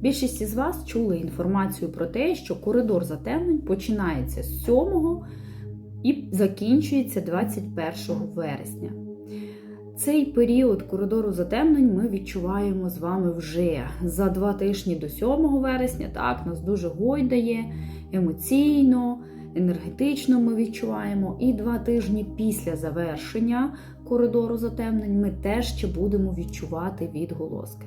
Більшість із вас чули інформацію про те, що коридор затемнень починається з 7 і закінчується 21 вересня. Цей період коридору затемнень ми відчуваємо з вами вже за два тижні до 7 вересня. Так, нас дуже гойдає емоційно, енергетично ми відчуваємо. І два тижні після завершення коридору затемнень ми теж ще будемо відчувати відголоски.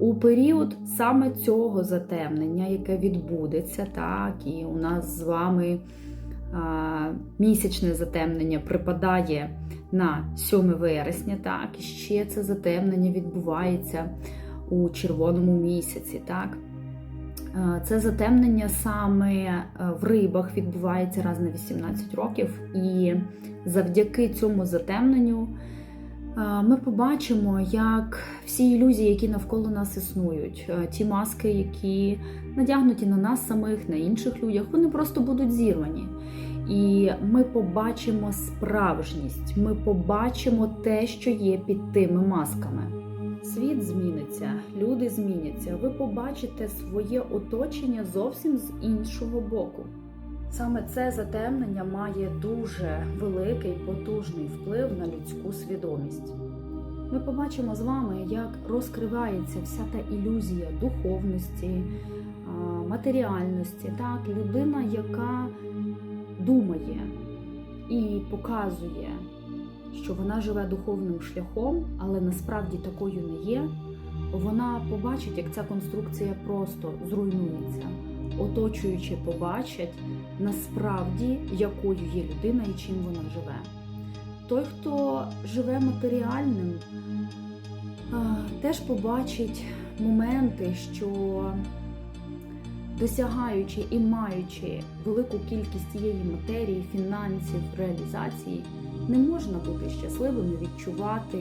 У період саме цього затемнення, яке відбудеться, так, і у нас з вами а, місячне затемнення припадає на 7 вересня, так, і ще це затемнення відбувається у червоному місяці. так. Це затемнення саме е, в рибах відбувається раз на 18 років, і завдяки цьому затемненню ми побачимо, як всі ілюзії, які навколо нас існують, ті маски, які надягнуті на нас самих, на інших людях, вони просто будуть зірвані. І ми побачимо справжність, ми побачимо те, що є під тими масками. Світ зміниться, люди зміняться. Ви побачите своє оточення зовсім з іншого боку. Саме це затемнення має дуже великий потужний вплив на людську свідомість. Ми побачимо з вами, як розкривається вся та ілюзія духовності, матеріальності. Так, людина, яка думає і показує, що вона живе духовним шляхом, але насправді такою не є, вона побачить, як ця конструкція просто зруйнується. Оточуючи, побачать насправді, якою є людина і чим вона живе. Той, хто живе матеріальним, теж побачить моменти, що досягаючи і маючи велику кількість цієї матерії, фінансів, реалізації, не можна бути щасливим і відчувати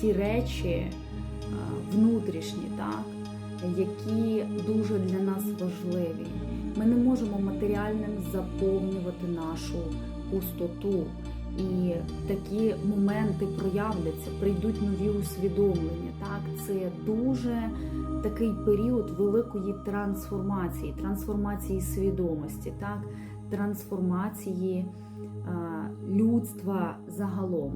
ті речі внутрішні, так, які дуже для нас важливі. Ми не можемо матеріальним заповнювати нашу пустоту. І такі моменти проявляться, прийдуть нові усвідомлення. Так, це дуже такий період великої трансформації, трансформації свідомості, так, трансформації людства загалом.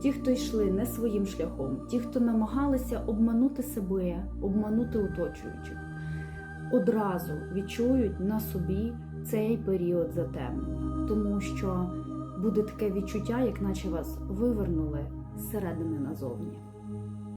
Ті, хто йшли не своїм шляхом, ті, хто намагалися обманути себе, обманути оточуючих, одразу відчують на собі цей період затемнення, тому що буде таке відчуття, як наче вас вивернули зсередини назовні.